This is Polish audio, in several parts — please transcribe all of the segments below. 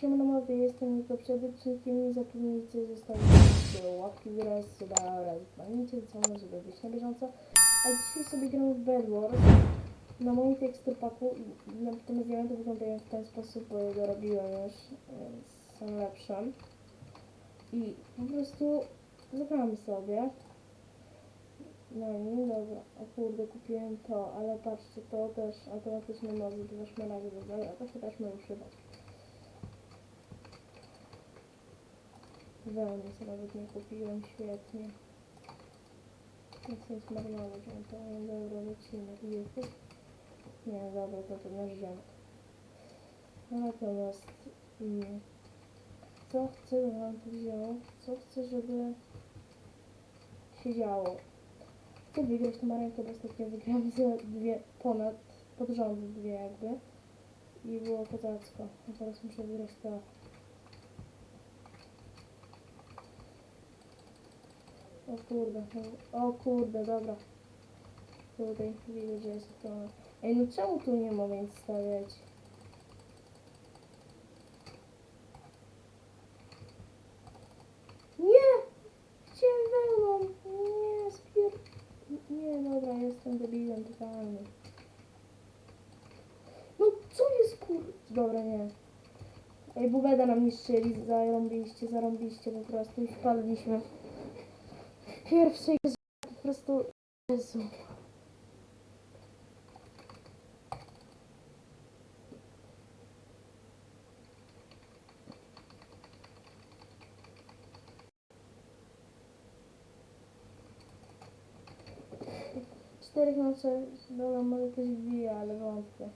Siemano mordy, jestem Niko przed odcinkiem. Nie zapomnijcie zostawić łapki w górę, suba oraz dzwonicie, co może być na bieżąco. A dzisiaj sobie gramy w Bed Wars na moim teksturpaku. Natomiast diamenty wyglądają w ten sposób, bo je dorobiłem już, więc są lepsze. I po prostu zagramy sobie. No nie, dobra. O kurde, kupiłem to, ale patrzcie, to też automatycznie może dwa szmaragdy. Dobra, to się też może przydać. Wełny sobie nawet nie kupiłem, świetnie. Nic nie zmarnować, no to dobra, lecimy. Jest. Nie, dobra, to to nasz ziomek. Natomiast, mm, co chcę, żebym wam wziął? Co chcę, żeby się działo? Chcę wygrać tą rękę, bo ostatnio wygrałam za dwie, ponad, pod rząd dwie jakby. I było kozacko. A teraz muszę wygrać to. O kurde, o kurde, dobra. Tutaj widzę, że jest to. Ej, no czemu tu nie mogę nic stawiać? Nie! Chciałem wełną! Nie, spier... Nie, dobra, jestem debilem totalnym. No co jest kur... Dobra, nie. Ej, bubeda nam niszczyli, zarąbiliście, zarąbiliście po prostu i wpadliśmy. Pierwszej grze po prostu... Jezu. Czterech nocy, dobra, może ktoś wbije, ale wątpię.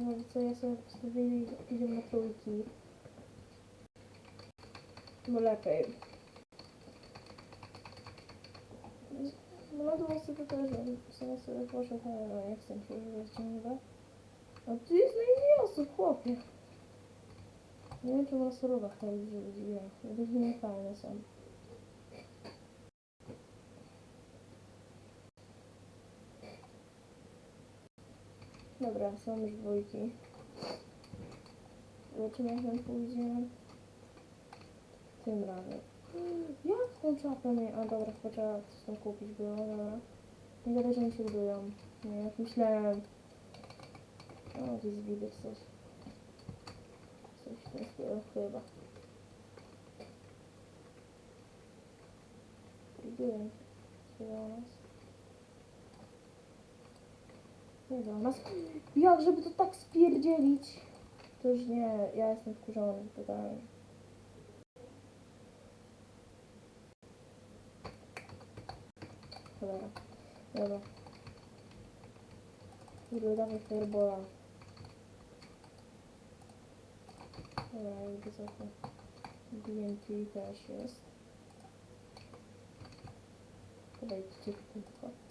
No i co, ja sobie postawili, idziemy na trójki. Bo lepiej. No na dół sobie też, sobie sobie poszedł, ale no nie chcę się używać ciągle. A tu jest najmniej osób, chłopie. Nie wiem, czemu na surowach tak ludzie Jakieś niefajne są. Dobra, są już dwójki. Zobaczymy jak nam pójdzie. Tym razem. Jak tą czapę nie... A dobra, chyba trzeba coś tam kupić było, dobra. Nie gadaj, że oni się budują. Nie, jak myślałem. O, gdzieś widać coś. Coś tym stylu chyba. Budują się do nas. Nie do nas. Jak, żeby to tak spierdzielić? To już nie, ja jestem wkurzony totalnie. Cholera. Dobra. Kurde, dawaj firebola. Dobra, jakby co to. DNT też jest. Podejdźcie tylko.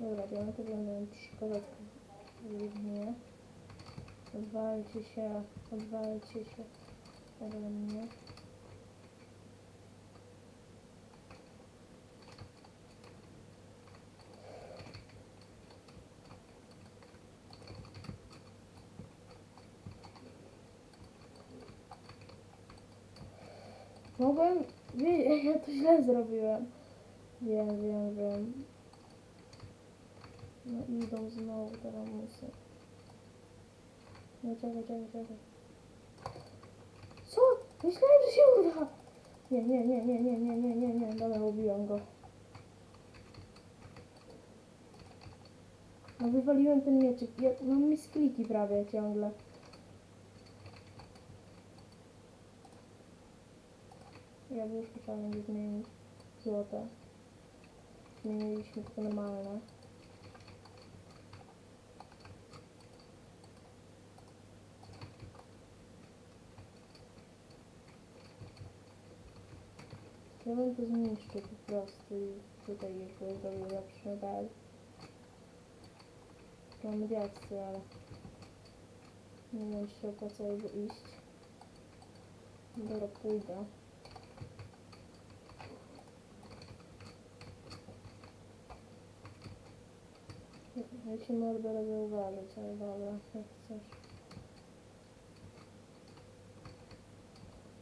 Dobra, diamenty będą przeszkadzać głównie. Odwalcie się, odwalcie się ode mnie. Mogłem... Ja to źle zrobiłem. Wiem, wiem, wiem. No idą znowu te lamusy. No czekaj, czekaj, czekaj. Co? Myślałem, że się uda. Nie, nie, nie, nie, nie, nie, nie, nie, nie. Dobra, ubiłem go. No wywaliłem ten mieczyk. Ja mam miskliki prawie ciągle. Ja już trzeba będzie zmienić złote. Zmieniliśmy tylko normalne. Ja bym to zmniejszył po prostu i tutaj jakby zrobił lepszy dal. Tak? Mam mediację, ale nie wiem czy się opłaca jego iść. Dobra, pójdę. Ja ci mordę zauważyć, ale dobra, jak chcesz.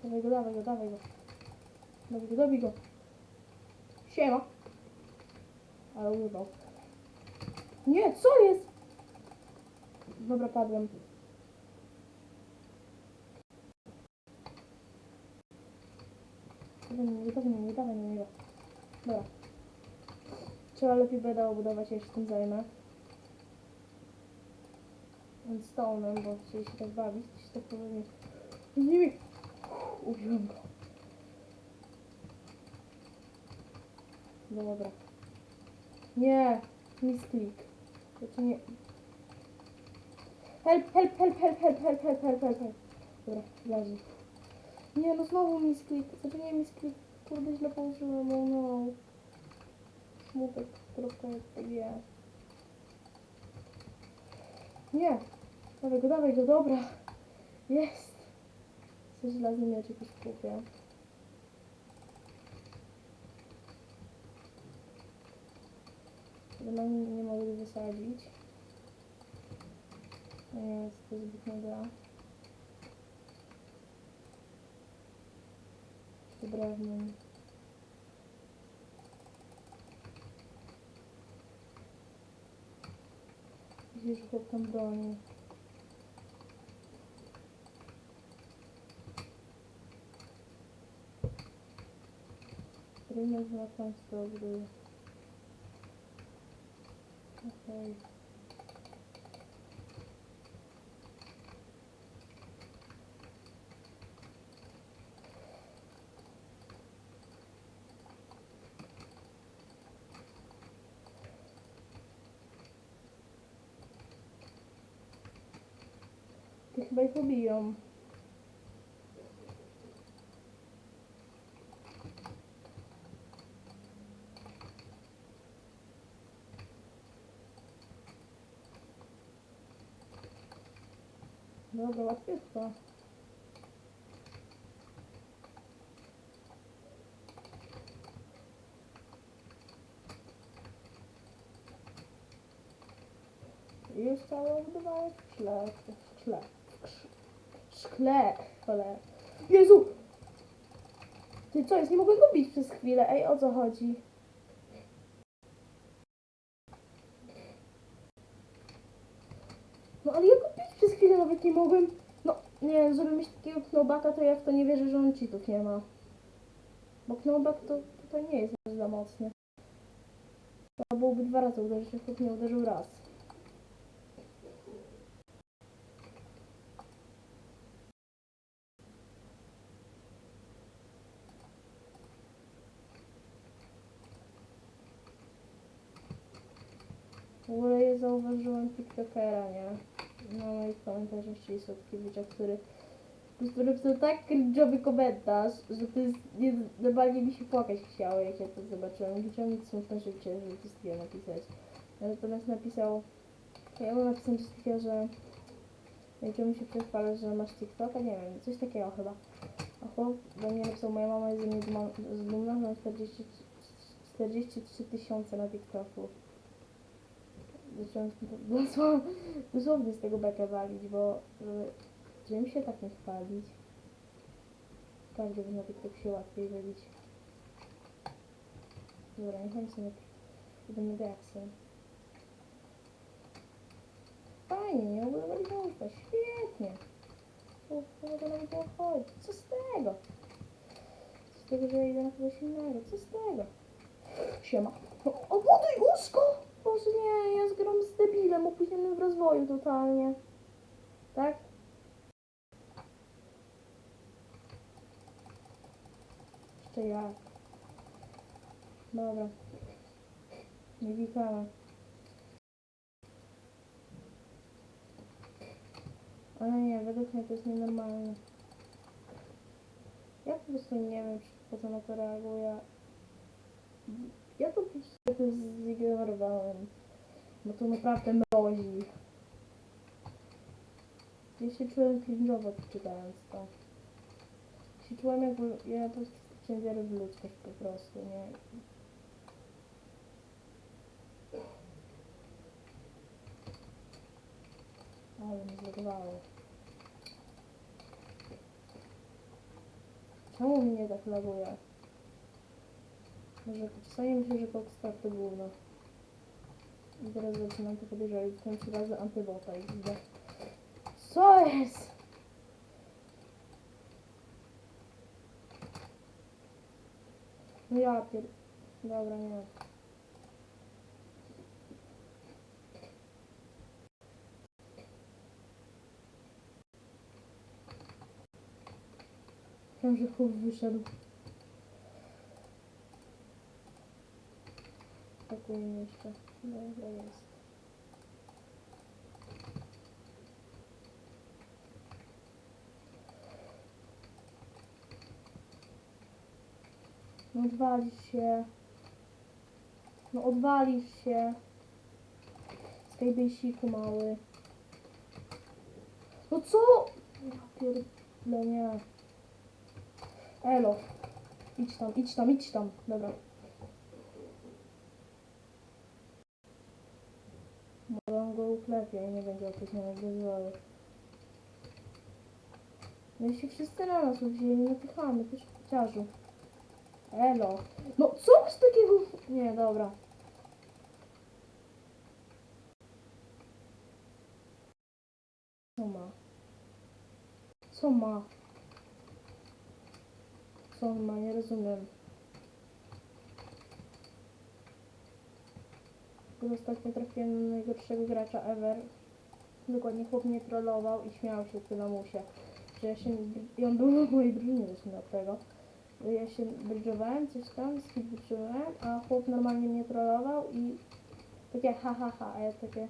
Dawaj go, dawaj go, dawaj go. Go, dobij go. Siema. Ale urwał. Nie, co jest? Dobra, padłem. Dawaj niego, dawaj niego, dawaj niego. Dobra. Trzeba lepiej beda obudować, ja się tym zajmę. Stone'em, bo chcieli się tak bawić, się tak powinien... Z nimi! Ubiłem go. Dobra. Nie! Misklik. Znaczy nie... Help, help, help, help, help, help, help, help, help, help. Dobra, leży. Nie, no znowu misklik. Znaczy nie misklik. Kurde, źle położyłem, oh no. Smutek trochę jest. Nie! Dawaj go, dawaj go, dobra. Jest! Coś nim mieć jakiś kupię. Давно не могу засадить. Э, сбить нога. Подравниваем. Здесь как там броня. Примерно на конце. Isso vai subir, ó. Dobra, łatwiejsko. I całe budowałem w szkle, w szkle, szkle, cholera. Jezu! Ty co jest? Nie mogłem go bić przez chwilę. Ej, o co chodzi? No ale jak go bić przez chwilę nawet nie mogłem? No nie, żeby mieć takiego knobaka, to ja w to nie wierzę, że on cheatów nie ma. Bo knobak to tutaj nie jest za mocny. Trzeba byłoby dwa razy uderzyć, jak chłop nie uderzył raz. W ogóle ja zauważyłem TikTokera, nie? Na moich komentarzach, czyli Sotkiewicza, który po prostu napisał tak cringe'owy komentarz, że to jest, nie, normalnie mi się płakać chciało, jak ja to zobaczyłem. Liczyłem nic smutne życie, żeby to sobie napisać. Natomiast napisał, ja mu napisałem coś takiego, że Będziemy się przechwalać, że masz TikToka, nie wiem, coś takiego chyba. A chłop do mnie napisał, moja mama jest ze mnie dumna, że mam 40 43 tysiące na TikToku. Zacząłem dosłownie, dosłownie z tego bekę walić, bo żeby, żeby mi się tak nie chwalić. Każdy by na TikTok się łatwiej wybić. Dobra, niech oni sobie idą reakcję. Fajnie, nie obudowali domka, świetnie. To nawet nie chodzi. Co z tego? Co z tego, że idę na kogoś innego? Co z tego? Siema. O, obuduj łóżko! Boże nie, ja zgram z debilem opóźnionym w rozwoju totalnie. Tak? Jeszcze jak? Dobra. Nie wikamy. Ale nie, według mnie to jest nienormalne. Ja po prostu nie wiem, po co na to reaguję. Ja to po prostu zignorowałem. Bo to naprawdę mrozi. Ja się czułem cringe'owo czytając to. Się czułem jakby, ja po prostu wiarę w ludzkość po prostu, nie? Ale mi zlegowało. Czemu mnie tak laguje? Może czasami myślę, że Cockstar to gówno. I teraz zaczynam to podejrzewać. Ten trzy razy antybota i widzę. Co jest? No ja pier... Dobra, nie. Wiem, że chłop wyszedł. Pakujmy jeszcze. Dobra, jest. No odwalisz się. No odwalisz się. Mały. No co? Ja pierdolę, nie. Elo. Idź tam, idź tam, idź tam. Dobra. Może i nie będzie opóźnionych wyzwały. No i się wszyscy na nas wzięli, napychamy, też ciarzu. Elo. No co masz takiego... Nie, dobra. Co ma? Co ma? Co ma? Nie rozumiem. Ostatnio trafiłem na najgorszego gracza ever. Dokładnie chłop mnie trollował i śmiał się ku lamusie. Że ja się... I on był w mojej drużynie zresztą od tego. Ja się bridge'owałem, coś tam, skidbridge'owałem, a chłop normalnie mnie trollował i takie ha ha ha, a ja takie...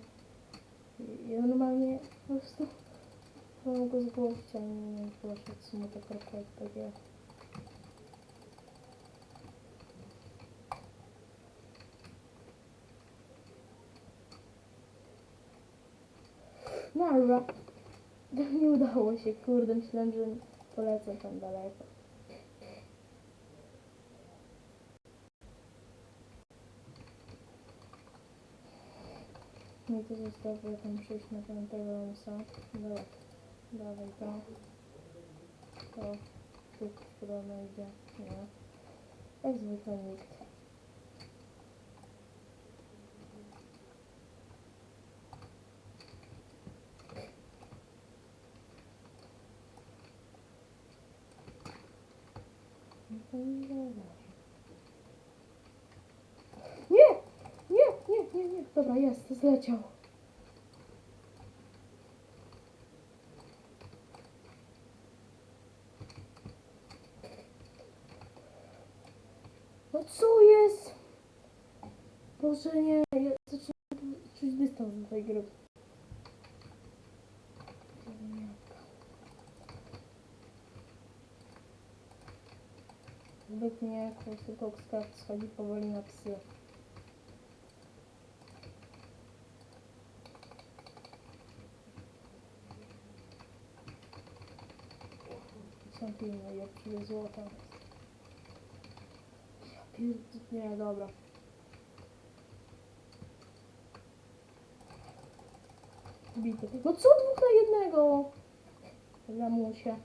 Ja normalnie po prostu... Go z głowy chciałem, poszedł smutek takie... Nara. Nie udało się, kurde, myślałem, że polecę tam daleko. I to zostawię tam przyjść na piątego omsa. Dobra, dawaj to. To tu podobno idzie. Nie. Jak zwykle nikt. Nie! Nie, nie, nie, nie. Dobra, jest, zleciał. No co jest? Boże nie, ja zaczynam czuć dystans do tej gry. Prostu Coxcraft schodzi powoli na psy. Są pilne, jak. Ja pierd... Nie, dobra. Bity. No co dwóch na jednego? Lamusie.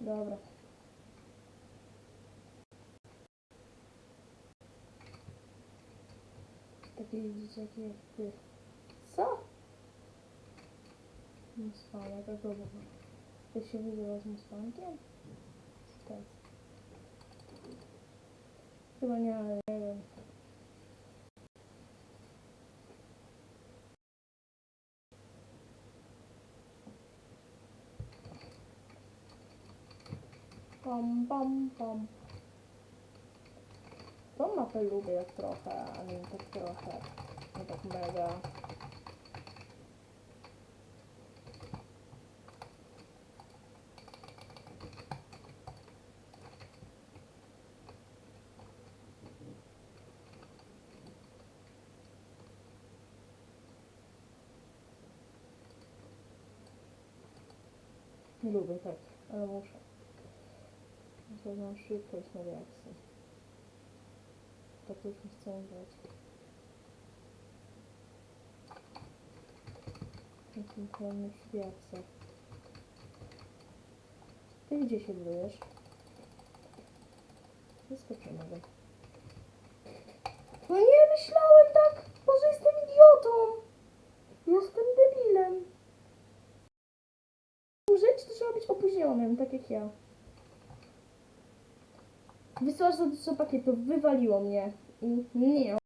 Dobra. Takie dzieciaki jak ty. Co? Muspanek, a kogo? Ty się wyzywa z muspankiem? Tak. Chyba nie, ale nie wiem. Pam, pam, pam. Tą mapę lubię jak trochę, a nie tak trochę. Nie tak mega. Nie lubię tak, ale muszę. Mam szybkość na reakcję. Nie chcę grać. Centralny przy diaksach. Ty gdzie się budujesz? Wyskoczymy go. No nie myślałem tak! Boże, jestem idiotą! Jestem debilem. Rzecz to trzeba być opóźnionym, tak jak ja. Wysłać za dużo pakietów, wywaliło mnie. I nie.